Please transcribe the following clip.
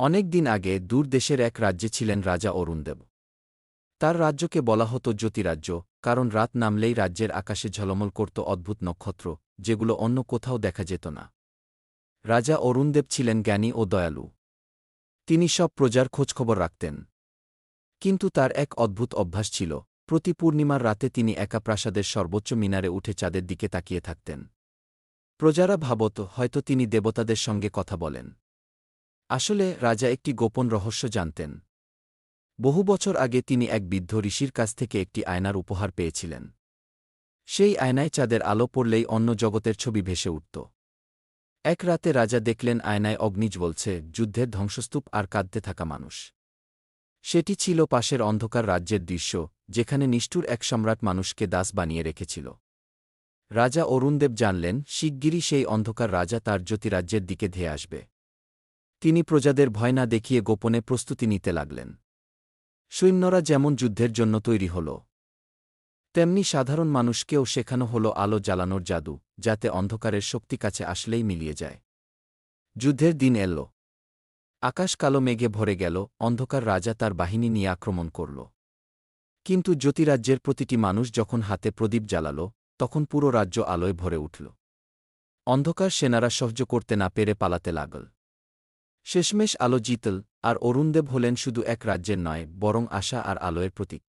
অনেক দিন আগে দূর দেশের এক রাজ্যে ছিলেন রাজা অরুণদেব। তার রাজ্যকে বলা হতো জ্যোতিরাজ্য, কারণ রাত নামলেই রাজ্যের আকাশে ঝলমল করত অদ্ভুত নক্ষত্র, যেগুলো অন্য কোথাও দেখা যেত না। রাজা অরুণদেব ছিলেন জ্ঞানী ও দয়ালু। তিনি সব প্রজার খোঁজখবর রাখতেন। কিন্তু তার এক অদ্ভুত অভ্যাস ছিল, প্রতি পূর্ণিমার রাতে তিনি একা প্রাসাদের সর্বোচ্চ মিনারে উঠে চাঁদের দিকে তাকিয়ে থাকতেন। প্রজারা ভাবত হয়তো তিনি দেবতাদের সঙ্গে কথা বলেন। আসলে রাজা একটি গোপন রহস্য জানতেন। বহু বছর আগে তিনি এক বৃদ্ধ ঋষির কাছ থেকে একটি আয়নার উপহার পেয়েছিলেন। সেই আয়নায় চাঁদের আলো পড়লেই অন্য জগতের ছবি ভেসে উঠত। এক রাতে রাজা দেখলেন আয়নায় অগ্নিজ বলছে যুদ্ধের ধ্বংসস্তূপ আর কাঁদতে থাকা মানুষ। সেটি ছিল পাশের অন্ধকার রাজ্যের দৃশ্য, যেখানে নিষ্ঠুর এক সম্রাট মানুষকে দাস বানিয়ে রেখেছিল। রাজা অরুণদেব জানলেন, শিগগিরই সেই অন্ধকার রাজা তার জ্যোতিরাজ্যের দিকে ধেয়ে আসবে। তিনি প্রজাদের ভয় না দেখিয়ে গোপনে প্রস্তুতি নিতে লাগলেন। সৈন্যরা যেমন যুদ্ধের জন্য তৈরি হল, তেমনি সাধারণ মানুষকেও শেখানো হল আলো জ্বালানোর জাদু, যাতে অন্ধকারের শক্তি কাছে আসলেই মিলিয়ে যায়। যুদ্ধের দিন এল। আকাশ কালো মেঘে ভরে গেল, অন্ধকার রাজা তার বাহিনী নিয়ে আক্রমণ করল। কিন্তু জ্যোতিরাজ্যের প্রতিটি মানুষ যখন হাতে প্রদীপ জ্বালাল, তখন পুরো রাজ্য আলোয় ভরে উঠল। অন্ধকার সেনারা সহ্য করতে না পেরে পালাতে লাগল। শেষমেশ আলো জিতল, আর অরুণদেব হলেন শুধু এক রাজ্যের নয়, বরং আশা আর আলোয়ের প্রতীক।